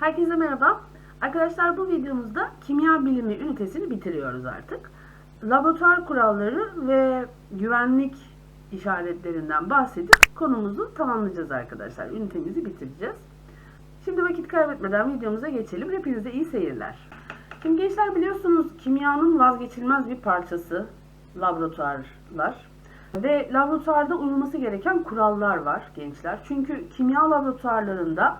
Herkese merhaba. Arkadaşlar bu videomuzda kimya bilimi ünitesini bitiriyoruz artık. Laboratuvar kuralları ve güvenlik işaretlerinden bahsedip konumuzu tamamlayacağız arkadaşlar. Ünitemizi bitireceğiz. Şimdi vakit kaybetmeden videomuza geçelim. Hepinize iyi seyirler. Şimdi gençler biliyorsunuz kimyanın vazgeçilmez bir parçası laboratuvarlar. Ve laboratuvarda uyulması gereken kurallar var gençler. Çünkü kimya laboratuvarlarında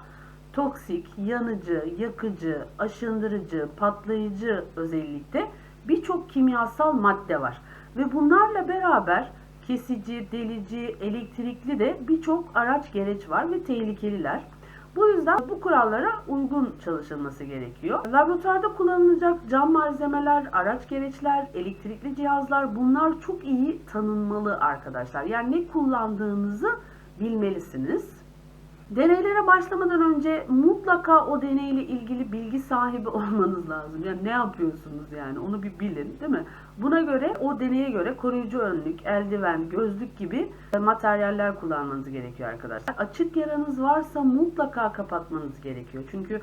toksik, yanıcı, yakıcı, aşındırıcı, patlayıcı özellikle birçok kimyasal madde var. Ve bunlarla beraber kesici, delici, elektrikli de birçok araç gereç var ve tehlikeliler. Bu yüzden bu kurallara uygun çalışılması gerekiyor. Laboratuvarda kullanılacak cam malzemeler, araç gereçler, elektrikli cihazlar bunlar çok iyi tanınmalı arkadaşlar. Yani ne kullandığınızı bilmelisiniz. Deneylere başlamadan önce mutlaka o deneyle ilgili bilgi sahibi olmanız lazım. Yani ne yapıyorsunuz yani onu bir bilin değil mi? Buna göre o deneye göre koruyucu önlük, eldiven, gözlük gibi materyaller kullanmanız gerekiyor arkadaşlar. Açık yaranız varsa mutlaka kapatmanız gerekiyor. Çünkü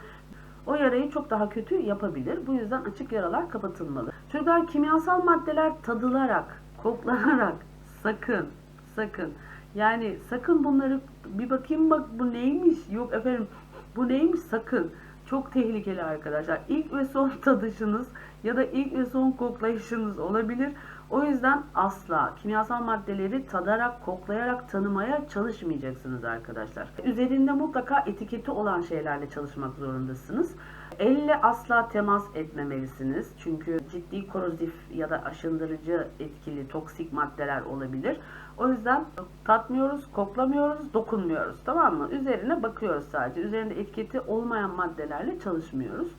o yarayı çok daha kötü yapabilir. Bu yüzden açık yaralar kapatılmalı. Çocuklar kimyasal maddeler tadılarak, koklanarak sakın, sakın yani sakın bunları bir bakayım bak bu neymiş yok efendim bu neymiş sakın. Çok tehlikeli arkadaşlar. İlk ve son tadışınız ya da ilk ve son koklayışınız olabilir. O yüzden asla kimyasal maddeleri tadarak, koklayarak tanımaya çalışmayacaksınız arkadaşlar. Üzerinde mutlaka etiketi olan şeylerle çalışmak zorundasınız. Elle asla temas etmemelisiniz. Çünkü ciddi korozif ya da aşındırıcı etkili toksik maddeler olabilir. O yüzden tatmıyoruz, koklamıyoruz, dokunmuyoruz. Tamam mı? Üzerine bakıyoruz sadece. Üzerinde etiketi olmayan maddelerle çalışmıyoruz.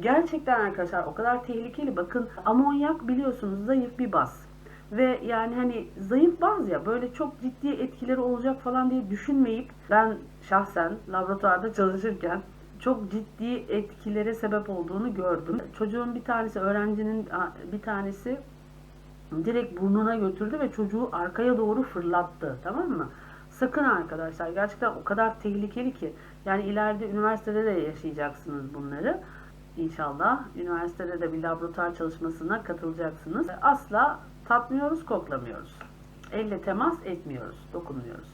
Gerçekten arkadaşlar o kadar tehlikeli. Bakın amonyak biliyorsunuz zayıf bir baz. Ve yani hani zayıf baz ya böyle çok ciddi etkileri olacak falan diye düşünmeyip ben şahsen laboratuvarda çalışırken çok ciddi etkilere sebep olduğunu gördüm. Çocuğun bir tanesi, öğrencinin bir tanesi direkt burnuna götürdü ve çocuğu arkaya doğru fırlattı. Tamam mı? Sakın arkadaşlar gerçekten o kadar tehlikeli ki yani ileride üniversitede de yaşayacaksınız bunları. İnşallah üniversitede de bir laboratuvar çalışmasına katılacaksınız. Asla tatmıyoruz, koklamıyoruz. Elle temas etmiyoruz, dokunmuyoruz.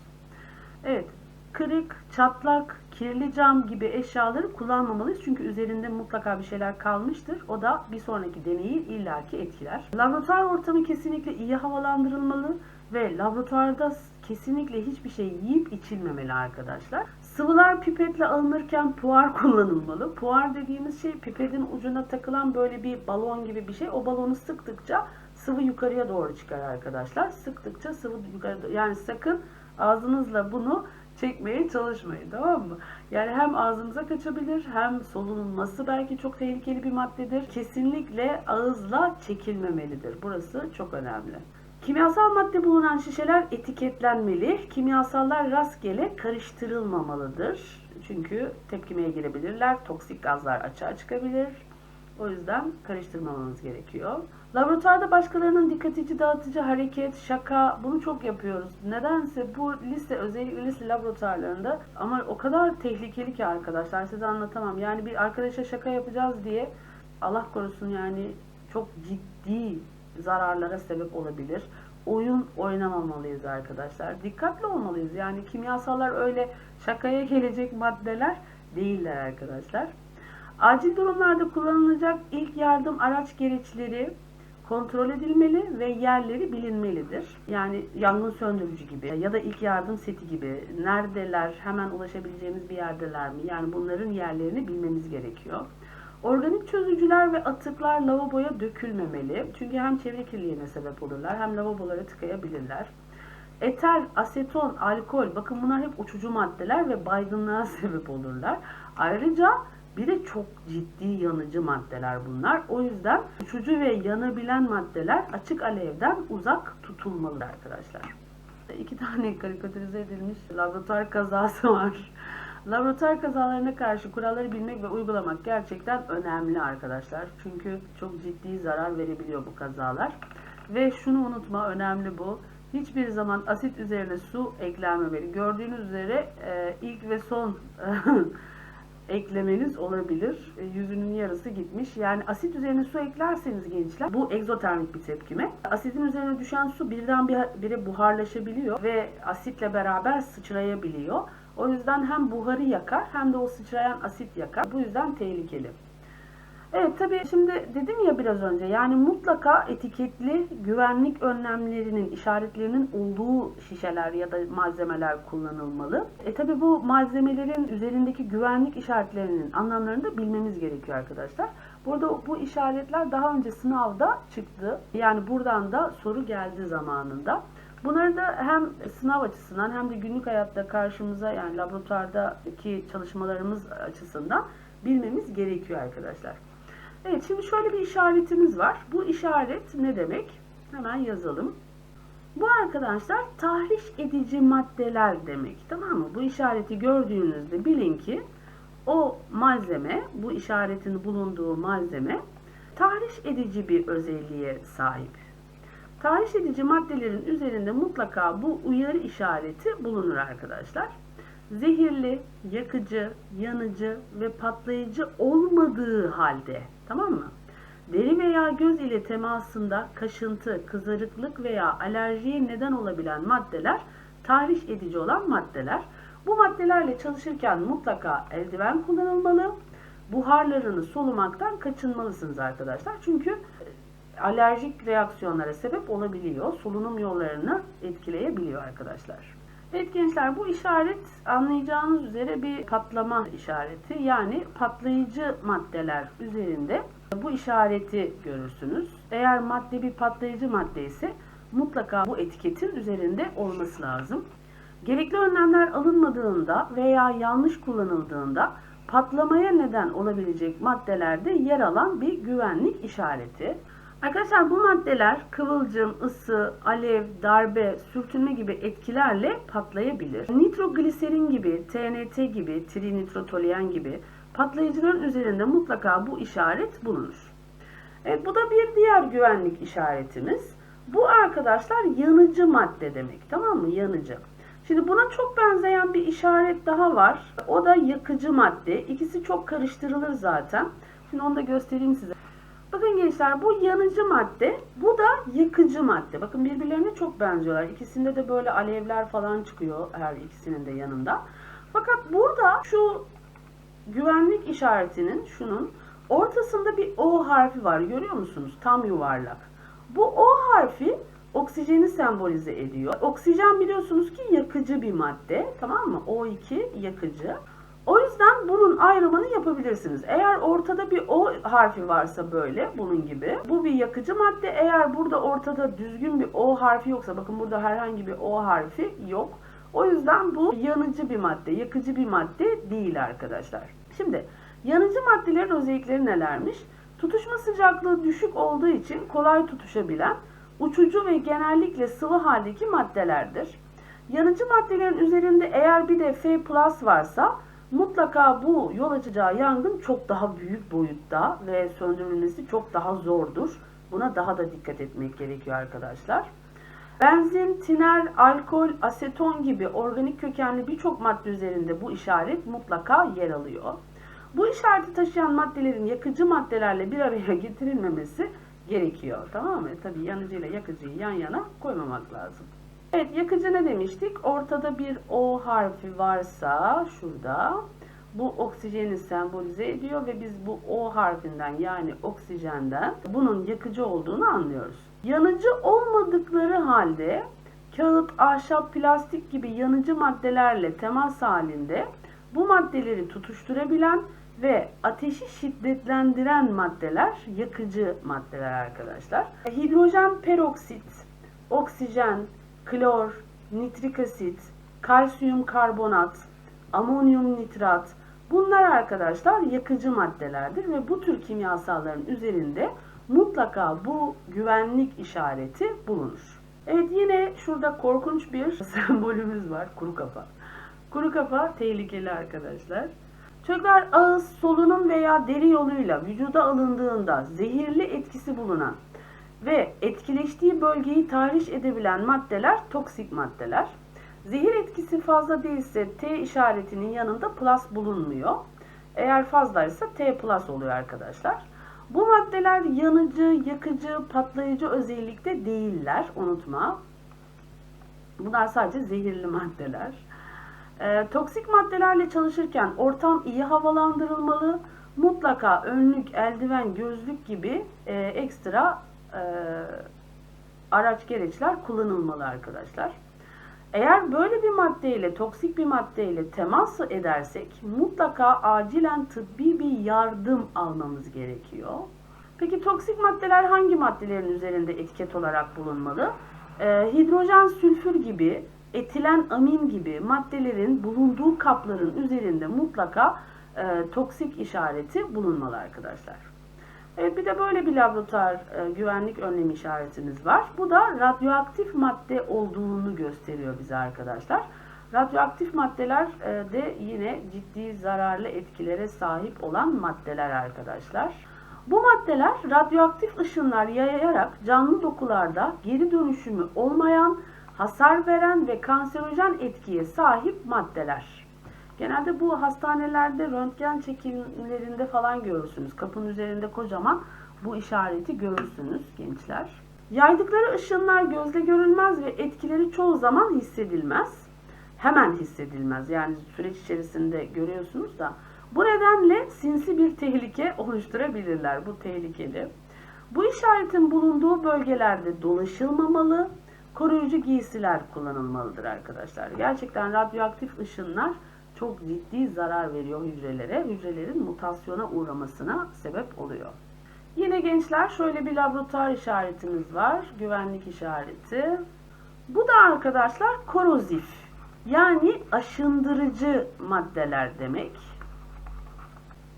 Evet, kırık, çatlak, kirli cam gibi eşyaları kullanmamalıyız. Çünkü üzerinde mutlaka bir şeyler kalmıştır. O da bir sonraki deneyi illaki etkiler. Laboratuvar ortamı kesinlikle iyi havalandırılmalı ve laboratuvarda kesinlikle hiçbir şey yiyip içilmemeli arkadaşlar. Sıvılar pipetle alınırken puar kullanılmalı. Puar dediğimiz şey pipetin ucuna takılan böyle bir balon gibi bir şey. O balonu sıktıkça sıvı yukarıya doğru çıkar arkadaşlar. Sıktıkça sıvı yukarı. Yani sakın ağzınızla bunu çekmeye çalışmayın tamam mı? Yani hem ağzınıza kaçabilir hem solunulması belki çok tehlikeli bir maddedir. Kesinlikle ağızla çekilmemelidir. Burası çok önemli. Kimyasal madde bulunan şişeler etiketlenmeli. Kimyasallar rastgele karıştırılmamalıdır. Çünkü tepkimeye girebilirler. Toksik gazlar açığa çıkabilir. O yüzden karıştırmamamız gerekiyor. Laboratuvarda başkalarının dikkatici dağıtıcı hareket, şaka bunu çok yapıyoruz. Nedense bu lise özellikle lise laboratuvarlarında ama o kadar tehlikeli ki arkadaşlar size anlatamam. Yani bir arkadaşa şaka yapacağız diye Allah korusun yani çok ciddi zararlara sebep olabilir. Oyun oynamamalıyız arkadaşlar. Dikkatli olmalıyız. Yani kimyasallar öyle şakaya gelecek maddeler değiller arkadaşlar. Acil durumlarda kullanılacak ilk yardım araç gereçleri kontrol edilmeli ve yerleri bilinmelidir. Yani yangın söndürücü gibi ya da ilk yardım seti gibi neredeler, hemen ulaşabileceğimiz bir yerdeler mi? Yani bunların yerlerini bilmemiz gerekiyor. Organik çözücüler ve atıklar lavaboya dökülmemeli. Çünkü hem çevre kirliliğine sebep olurlar hem lavabolara tıkayabilirler. Eter, aseton, alkol bakın bunlar hep uçucu maddeler ve baygınlığa sebep olurlar. Ayrıca bir de çok ciddi yanıcı maddeler bunlar. O yüzden uçucu ve yanabilen maddeler açık alevden uzak tutulmalı arkadaşlar. İki tane karikatürize edilmiş laboratuvar kazası var. Laboratuvar kazalarına karşı kuralları bilmek ve uygulamak gerçekten önemli arkadaşlar. Çünkü çok ciddi zarar verebiliyor bu kazalar. Ve şunu unutma önemli bu. Hiçbir zaman asit üzerine su eklenmemeli. Gördüğünüz üzere ilk ve son eklemeniz olabilir. E, yüzünün yarısı gitmiş. Yani asit üzerine su eklerseniz gençler bu egzotermik bir tepkime. Asidin üzerine düşen su birden bire buharlaşabiliyor ve asitle beraber sıçrayabiliyor. O yüzden hem buharı yakar hem de o sıçrayan asit yakar. Bu yüzden tehlikeli. Evet tabii şimdi dedim ya biraz önce yani mutlaka etiketli güvenlik önlemlerinin işaretlerinin olduğu şişeler ya da malzemeler kullanılmalı. E tabii bu malzemelerin üzerindeki güvenlik işaretlerinin anlamlarını da bilmemiz gerekiyor arkadaşlar. Burada bu işaretler daha önce sınavda çıktı. Yani buradan da soru geldi zamanında. Bunları da hem sınav açısından hem de günlük hayatta karşımıza yani laboratuvardaki çalışmalarımız açısından bilmemiz gerekiyor arkadaşlar. Evet şimdi şöyle bir işaretimiz var. Bu işaret ne demek? Hemen yazalım. Bu arkadaşlar tahriş edici maddeler demek. Tamam mı? Bu işareti gördüğünüzde bilin ki o malzeme, bu işaretin bulunduğu malzeme tahriş edici bir özelliğe sahip. Tahriş edici maddelerin üzerinde mutlaka bu uyarı işareti bulunur arkadaşlar zehirli, yakıcı, yanıcı ve patlayıcı olmadığı halde tamam mı? Deri veya göz ile temasında kaşıntı, kızarıklık veya alerjiye neden olabilen maddeler tahriş edici olan maddeler. Bu maddelerle çalışırken mutlaka eldiven kullanılmalı. Buharlarını solumaktan kaçınmalısınız arkadaşlar. Çünkü alerjik reaksiyonlara sebep olabiliyor. Solunum yollarını etkileyebiliyor arkadaşlar. Evet gençler bu işaret anlayacağınız üzere bir patlama işareti. Yani patlayıcı maddeler üzerinde bu işareti görürsünüz. Eğer madde bir patlayıcı madde ise mutlaka bu etiketin üzerinde olması lazım. Gerekli önlemler alınmadığında veya yanlış kullanıldığında patlamaya neden olabilecek maddelerde yer alan bir güvenlik işareti. Arkadaşlar bu maddeler kıvılcım, ısı, alev, darbe, sürtünme gibi etkilerle patlayabilir. Nitrogliserin gibi, TNT gibi, trinitrotoluyen gibi patlayıcıların üzerinde mutlaka bu işaret bulunur. Evet bu da bir diğer güvenlik işaretimiz. Bu arkadaşlar yanıcı madde demek. Tamam mı? Yanıcı. Şimdi buna çok benzeyen bir işaret daha var. O da yakıcı madde. İkisi çok karıştırılır zaten. Şimdi onu da göstereyim size. Bakın gençler bu yanıcı madde, bu da yıkıcı madde. Bakın birbirlerine çok benziyorlar. İkisinde de böyle alevler falan çıkıyor her ikisinin de yanında. Fakat burada şu güvenlik işaretinin şunun ortasında bir O harfi var. Görüyor musunuz? Tam yuvarlak. Bu O harfi oksijeni sembolize ediyor. Oksijen biliyorsunuz ki yakıcı bir madde. Tamam mı? O2 yakıcı. O yüzden bunun ayrımını yapabilirsiniz. Eğer ortada bir O harfi varsa böyle bunun gibi. Bu bir yakıcı madde. Eğer burada ortada düzgün bir O harfi yoksa bakın burada herhangi bir O harfi yok. O yüzden bu yanıcı bir madde, yakıcı bir madde değil arkadaşlar. Şimdi yanıcı maddelerin özellikleri nelermiş? Tutuşma sıcaklığı düşük olduğu için kolay tutuşabilen, uçucu ve genellikle sıvı haldeki maddelerdir. Yanıcı maddelerin üzerinde eğer bir de F varsa Mutlaka bu yol açacağı yangın çok daha büyük boyutta ve söndürülmesi çok daha zordur. Buna daha da dikkat etmek gerekiyor arkadaşlar. Benzin, tiner, alkol, aseton gibi organik kökenli birçok madde üzerinde bu işaret mutlaka yer alıyor. Bu işareti taşıyan maddelerin yakıcı maddelerle bir araya getirilmemesi gerekiyor. Tamam mı? Tabii yanıcı ile yakıcıyı yan yana koymamak lazım. Evet yakıcı ne demiştik? Ortada bir O harfi varsa şurada bu oksijeni sembolize ediyor ve biz bu O harfinden yani oksijenden bunun yakıcı olduğunu anlıyoruz. Yanıcı olmadıkları halde kağıt, ahşap, plastik gibi yanıcı maddelerle temas halinde bu maddeleri tutuşturabilen ve ateşi şiddetlendiren maddeler yakıcı maddeler arkadaşlar. Hidrojen peroksit, oksijen, klor, nitrik asit, kalsiyum karbonat, amonyum nitrat bunlar arkadaşlar yakıcı maddelerdir ve bu tür kimyasalların üzerinde mutlaka bu güvenlik işareti bulunur. Evet yine şurada korkunç bir sembolümüz var. Kuru kafa. Kuru kafa tehlikeli arkadaşlar. Çökler ağız, solunum veya deri yoluyla vücuda alındığında zehirli etkisi bulunan ve etkileştiği bölgeyi tahriş edebilen maddeler toksik maddeler. Zehir etkisi fazla değilse T işaretinin yanında plus bulunmuyor. Eğer fazlaysa T plus oluyor arkadaşlar. Bu maddeler yanıcı, yakıcı, patlayıcı özellikte değiller. Unutma. Bunlar sadece zehirli maddeler. E, toksik maddelerle çalışırken ortam iyi havalandırılmalı. Mutlaka önlük, eldiven, gözlük gibi e, ekstra e, araç gereçler kullanılmalı arkadaşlar. Eğer böyle bir maddeyle, toksik bir maddeyle temas edersek mutlaka acilen tıbbi bir yardım almamız gerekiyor. Peki toksik maddeler hangi maddelerin üzerinde etiket olarak bulunmalı? Ee, hidrojen sülfür gibi, etilen amin gibi maddelerin bulunduğu kapların üzerinde mutlaka e, toksik işareti bulunmalı arkadaşlar. Evet bir de böyle bir laboratuvar e, güvenlik önlemi işaretimiz var. Bu da radyoaktif madde olduğunu gösteriyor bize arkadaşlar. Radyoaktif maddeler e, de yine ciddi zararlı etkilere sahip olan maddeler arkadaşlar. Bu maddeler radyoaktif ışınlar yayarak canlı dokularda geri dönüşümü olmayan, hasar veren ve kanserojen etkiye sahip maddeler. Genelde bu hastanelerde röntgen çekimlerinde falan görürsünüz. Kapının üzerinde kocaman bu işareti görürsünüz gençler. Yaydıkları ışınlar gözle görülmez ve etkileri çoğu zaman hissedilmez. Hemen hissedilmez. Yani süreç içerisinde görüyorsunuz da. Bu nedenle sinsi bir tehlike oluşturabilirler. Bu tehlikeli. Bu işaretin bulunduğu bölgelerde dolaşılmamalı, koruyucu giysiler kullanılmalıdır arkadaşlar. Gerçekten radyoaktif ışınlar çok ciddi zarar veriyor hücrelere. Hücrelerin mutasyona uğramasına sebep oluyor. Yine gençler şöyle bir laboratuvar işaretimiz var. Güvenlik işareti. Bu da arkadaşlar korozif. Yani aşındırıcı maddeler demek.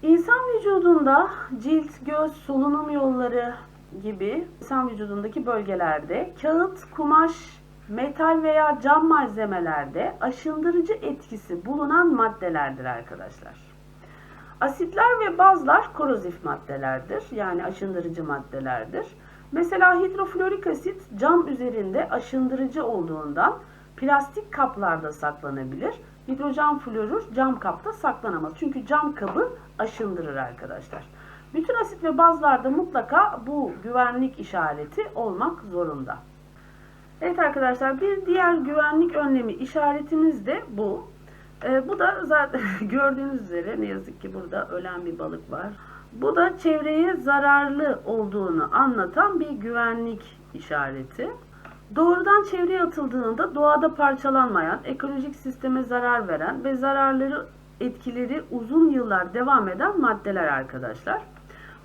İnsan vücudunda cilt, göz, solunum yolları gibi insan vücudundaki bölgelerde kağıt, kumaş, metal veya cam malzemelerde aşındırıcı etkisi bulunan maddelerdir arkadaşlar. Asitler ve bazlar korozif maddelerdir. Yani aşındırıcı maddelerdir. Mesela hidroflorik asit cam üzerinde aşındırıcı olduğundan plastik kaplarda saklanabilir. Hidrojen florür cam kapta saklanamaz. Çünkü cam kabı aşındırır arkadaşlar. Bütün asit ve bazlarda mutlaka bu güvenlik işareti olmak zorunda. Evet arkadaşlar bir diğer güvenlik önlemi işaretimiz de bu. Ee, bu da zaten gördüğünüz üzere ne yazık ki burada ölen bir balık var. Bu da çevreye zararlı olduğunu anlatan bir güvenlik işareti. Doğrudan çevreye atıldığında doğada parçalanmayan, ekolojik sisteme zarar veren ve zararları etkileri uzun yıllar devam eden maddeler arkadaşlar.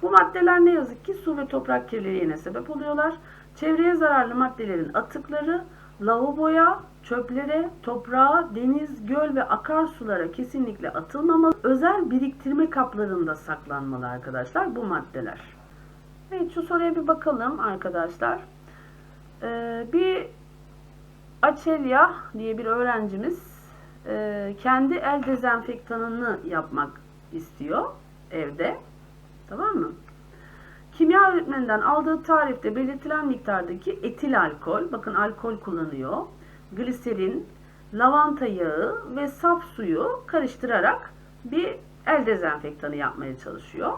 Bu maddeler ne yazık ki su ve toprak kirliliğine sebep oluyorlar. Çevreye zararlı maddelerin atıkları lavaboya, çöplere, toprağa, deniz, göl ve akarsulara kesinlikle atılmamalı. Özel biriktirme kaplarında saklanmalı arkadaşlar bu maddeler. Evet şu soruya bir bakalım arkadaşlar. Ee, bir Açelya diye bir öğrencimiz e, kendi el dezenfektanını yapmak istiyor evde. Tamam mı? Kimya öğretmeninden aldığı tarifte belirtilen miktardaki etil alkol, bakın alkol kullanıyor, gliserin, lavanta yağı ve saf suyu karıştırarak bir el dezenfektanı yapmaya çalışıyor.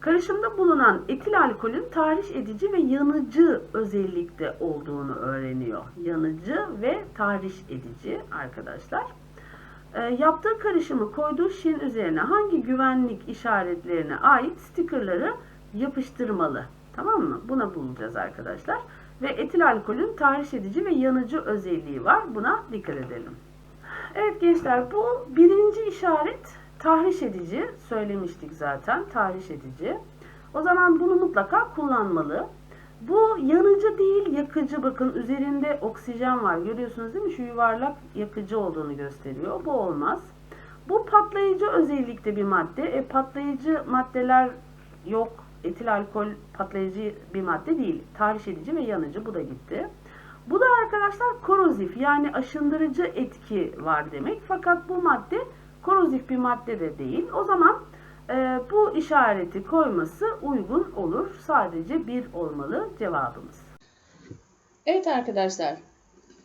Karışımda bulunan etil alkolün tahriş edici ve yanıcı özellikte olduğunu öğreniyor. Yanıcı ve tahriş edici arkadaşlar. E, yaptığı karışımı koyduğu şişenin üzerine hangi güvenlik işaretlerine ait stikerleri yapıştırmalı. Tamam mı? Buna bulacağız arkadaşlar. Ve etil alkolün tahriş edici ve yanıcı özelliği var. Buna dikkat edelim. Evet gençler bu birinci işaret tahriş edici. Söylemiştik zaten tahriş edici. O zaman bunu mutlaka kullanmalı. Bu yanıcı değil yakıcı. Bakın üzerinde oksijen var. Görüyorsunuz değil mi? Şu yuvarlak yakıcı olduğunu gösteriyor. Bu olmaz. Bu patlayıcı özellikte bir madde. E, patlayıcı maddeler yok etil alkol patlayıcı bir madde değil. Tahriş edici ve yanıcı. Bu da gitti. Bu da arkadaşlar korozif yani aşındırıcı etki var demek. Fakat bu madde korozif bir madde de değil. O zaman e, bu işareti koyması uygun olur. Sadece bir olmalı cevabımız. Evet arkadaşlar.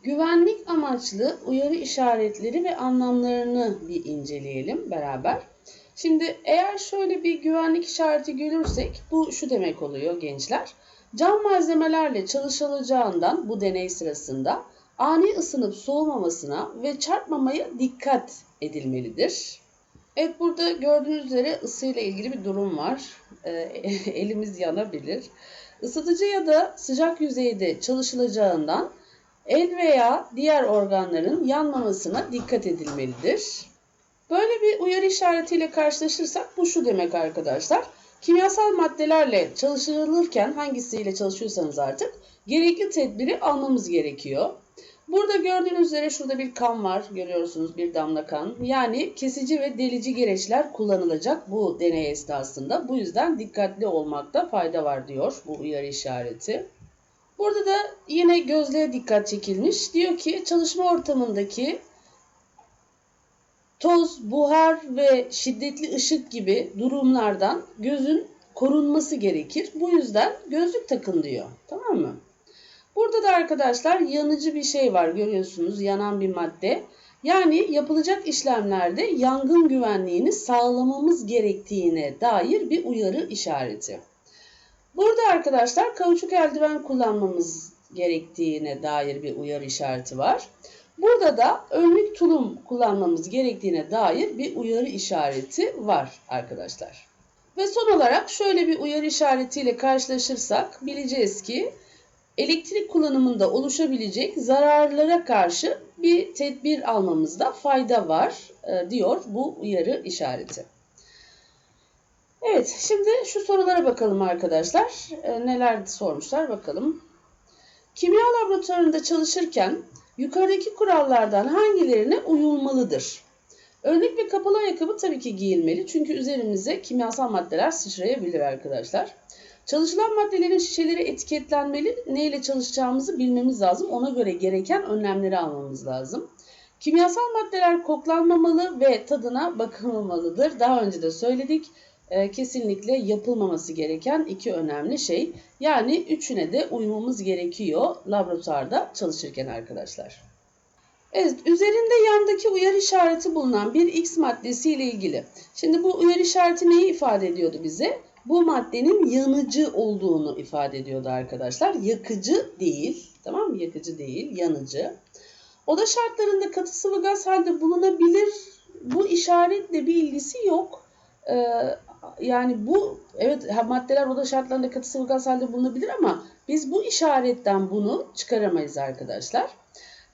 Güvenlik amaçlı uyarı işaretleri ve anlamlarını bir inceleyelim beraber. Şimdi eğer şöyle bir güvenlik işareti görürsek bu şu demek oluyor gençler. Cam malzemelerle çalışılacağından bu deney sırasında ani ısınıp soğumamasına ve çarpmamaya dikkat edilmelidir. Evet burada gördüğünüz üzere ısıyla ilgili bir durum var. Ee, elimiz yanabilir. Isıtıcı ya da sıcak yüzeyde çalışılacağından el veya diğer organların yanmamasına dikkat edilmelidir. Böyle bir uyarı işaretiyle karşılaşırsak bu şu demek arkadaşlar. Kimyasal maddelerle çalışılırken hangisiyle çalışıyorsanız artık gerekli tedbiri almamız gerekiyor. Burada gördüğünüz üzere şurada bir kan var. Görüyorsunuz bir damla kan. Yani kesici ve delici gereçler kullanılacak bu deney esnasında. Bu yüzden dikkatli olmakta fayda var diyor bu uyarı işareti. Burada da yine gözlüğe dikkat çekilmiş. Diyor ki çalışma ortamındaki toz, buhar ve şiddetli ışık gibi durumlardan gözün korunması gerekir. Bu yüzden gözlük takın diyor. Tamam mı? Burada da arkadaşlar yanıcı bir şey var görüyorsunuz yanan bir madde. Yani yapılacak işlemlerde yangın güvenliğini sağlamamız gerektiğine dair bir uyarı işareti. Burada arkadaşlar kauçuk eldiven kullanmamız gerektiğine dair bir uyarı işareti var. Burada da önlük tulum kullanmamız gerektiğine dair bir uyarı işareti var arkadaşlar. Ve son olarak şöyle bir uyarı işaretiyle karşılaşırsak bileceğiz ki elektrik kullanımında oluşabilecek zararlara karşı bir tedbir almamızda fayda var e, diyor bu uyarı işareti. Evet şimdi şu sorulara bakalım arkadaşlar. E, neler sormuşlar bakalım. Kimya laboratuvarında çalışırken yukarıdaki kurallardan hangilerine uyulmalıdır? Önlük ve kapalı ayakkabı tabii ki giyilmeli çünkü üzerimize kimyasal maddeler sıçrayabilir arkadaşlar. Çalışılan maddelerin şişeleri etiketlenmeli. Neyle çalışacağımızı bilmemiz lazım. Ona göre gereken önlemleri almamız lazım. Kimyasal maddeler koklanmamalı ve tadına bakılmamalıdır. Daha önce de söyledik. E, kesinlikle yapılmaması gereken iki önemli şey. Yani üçüne de uymamız gerekiyor laboratuvarda çalışırken arkadaşlar. Evet, üzerinde yandaki uyarı işareti bulunan bir X maddesi ile ilgili. Şimdi bu uyarı işareti neyi ifade ediyordu bize? bu maddenin yanıcı olduğunu ifade ediyordu arkadaşlar. Yakıcı değil. Tamam mı? Yakıcı değil, yanıcı. Oda şartlarında katı sıvı gaz halde bulunabilir. Bu işaretle bir ilgisi yok. Ee, yani bu evet maddeler oda şartlarında katı sıvı halde bulunabilir ama biz bu işaretten bunu çıkaramayız arkadaşlar.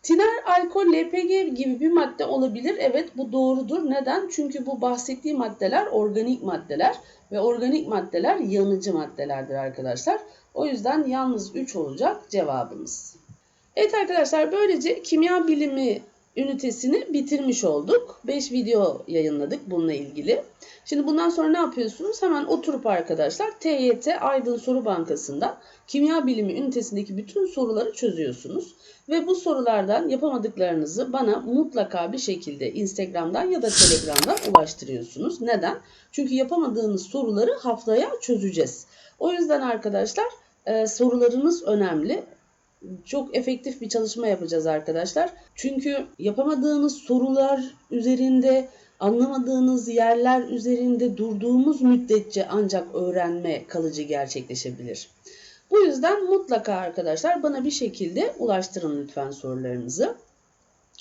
Tiner alkol, LPG gibi bir madde olabilir. Evet bu doğrudur. Neden? Çünkü bu bahsettiği maddeler organik maddeler ve organik maddeler yanıcı maddelerdir arkadaşlar. O yüzden yalnız 3 olacak cevabımız. Evet arkadaşlar böylece kimya bilimi ünitesini bitirmiş olduk. 5 video yayınladık bununla ilgili. Şimdi bundan sonra ne yapıyorsunuz? Hemen oturup arkadaşlar TYT Aydın Soru Bankası'nda kimya bilimi ünitesindeki bütün soruları çözüyorsunuz. Ve bu sorulardan yapamadıklarınızı bana mutlaka bir şekilde Instagram'dan ya da Telegram'dan ulaştırıyorsunuz. Neden? Çünkü yapamadığınız soruları haftaya çözeceğiz. O yüzden arkadaşlar e, sorularınız önemli çok efektif bir çalışma yapacağız arkadaşlar. Çünkü yapamadığınız sorular üzerinde, anlamadığınız yerler üzerinde durduğumuz müddetçe ancak öğrenme kalıcı gerçekleşebilir. Bu yüzden mutlaka arkadaşlar bana bir şekilde ulaştırın lütfen sorularınızı.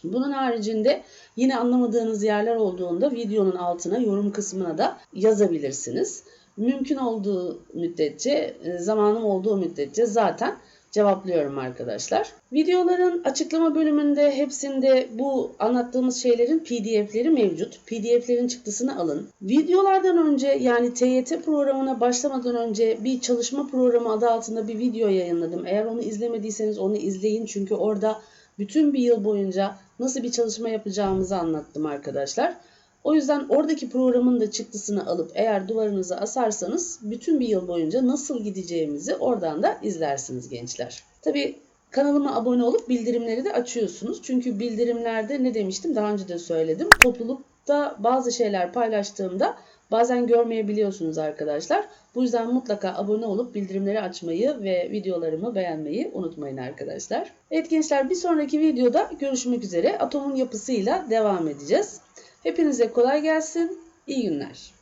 Bunun haricinde yine anlamadığınız yerler olduğunda videonun altına yorum kısmına da yazabilirsiniz. Mümkün olduğu müddetçe, zamanım olduğu müddetçe zaten cevaplıyorum arkadaşlar. Videoların açıklama bölümünde hepsinde bu anlattığımız şeylerin pdf'leri mevcut. Pdf'lerin çıktısını alın. Videolardan önce yani TYT programına başlamadan önce bir çalışma programı adı altında bir video yayınladım. Eğer onu izlemediyseniz onu izleyin çünkü orada bütün bir yıl boyunca nasıl bir çalışma yapacağımızı anlattım arkadaşlar. O yüzden oradaki programın da çıktısını alıp eğer duvarınıza asarsanız bütün bir yıl boyunca nasıl gideceğimizi oradan da izlersiniz gençler. Tabi kanalıma abone olup bildirimleri de açıyorsunuz. Çünkü bildirimlerde ne demiştim daha önce de söyledim. Toplulukta bazı şeyler paylaştığımda bazen görmeyebiliyorsunuz arkadaşlar. Bu yüzden mutlaka abone olup bildirimleri açmayı ve videolarımı beğenmeyi unutmayın arkadaşlar. Evet gençler bir sonraki videoda görüşmek üzere. Atomun yapısıyla devam edeceğiz. Hepinize kolay gelsin. İyi günler.